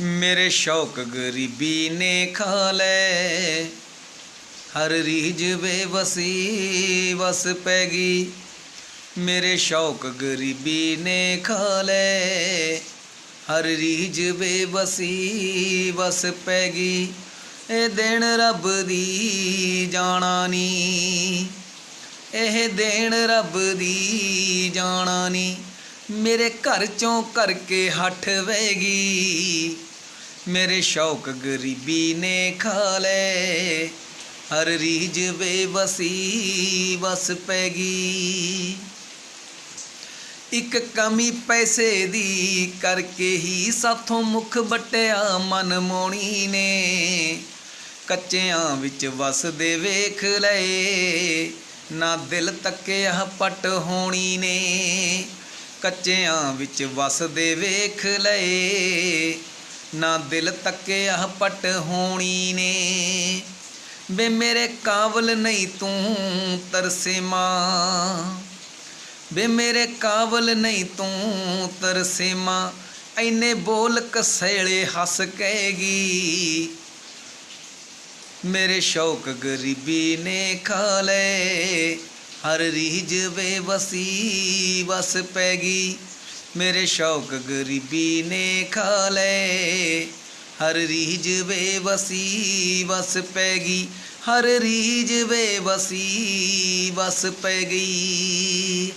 ਮੇਰੇ ਸ਼ੌਕ ਗਰੀਬੀ ਨੇ ਖਾ ਲੈ। ਹਰ ਰੀਝ ਬੇਵਸੀ ਵਸ ਪੈ ਗਈ। ਮੇਰੇ ਸ਼ੌਕ ਗਰੀਬੀ ਨੇ ਖਾ ਲੈ ਹਰ ਰੀਜ ਬੇਬਸੀ ਵਸ ਪੈ ਗਈ। ਇਹ ਦਿਨ ਰੱਬ ਦੀ ਜਾਣਾ ਨੀ ਇਹ ਦੇਣ ਰੱਬ ਦੀ ਜਾਣਾ ਨੀ ਮੇਰੇ ਘਰ ਚੋਂ ਕਰਕੇ ਹੱਠ ਵੈਗੀ ਮੇਰੇ ਸ਼ੌਕ ਗਰੀਬੀ ਨੇ ਖਾ ਲੈ ਹਰ ਰੀਜ ਬੇਬਸੀ ਬਸ ਪੈ ਗਈ। ਇੱਕ ਕਮੀ ਪੈਸੇ ਦੀ ਕਰਕੇ ਹੀ ਸਾਥੋਂ ਮੁਖ ਬਟਿਆ ਮਨ ਮੋਣੀ ਨੇ। ਕੱਚਿਆਂ ਵਿੱਚ ਵਸਦੇ ਵੇਖ ਲਏ, ਨਾ ਦਿਲ ਤੱਕਿਆ ਪਟ ਹੋਣੀ ਨੇ। ਕੱਚਿਆਂ ਵਿੱਚ ਵਸਦੇ ਵੇਖ ਲਏ, ਨਾ ਦਿਲ ਤੱਕਿਆ ਪਟ ਹੋਣੀ ਨੇ। ਬੇ ਮੇਰੇ ਕਾਬਲ ਨਹੀਂ ਤੂੰ ਤਰਸੇ ਮਾਂ। ਬੇ ਮੇਰੇ ਕਾਬਲ ਨਹੀਂ ਤੂੰ ਤਰਸੇਮਾ ਐਨੇ ਬੋਲ ਕਸੇਲੇ ਹੱਸ ਕਹੇਗੀ। ਮੇਰੇ ਸ਼ੌਕ ਗਰੀਬੀ ਨੇ ਖਾ ਲੈ ਹਰ ਰੀਝ ਬੇਵਸੀ ਵਸ ਪੈ ਗਈ ਮੇਰੇ ਸ਼ੌਕ ਗਰੀਬੀ ਨੇ ਖਾ ਲੈ ਹਰ ਰੀਝ ਬੇਵਸੀ ਬਸ ਪੈ ਗਈ ਹਰ ਰੀਜ ਬੇਵਸੀ ਬਸ ਪੈ ਗਈ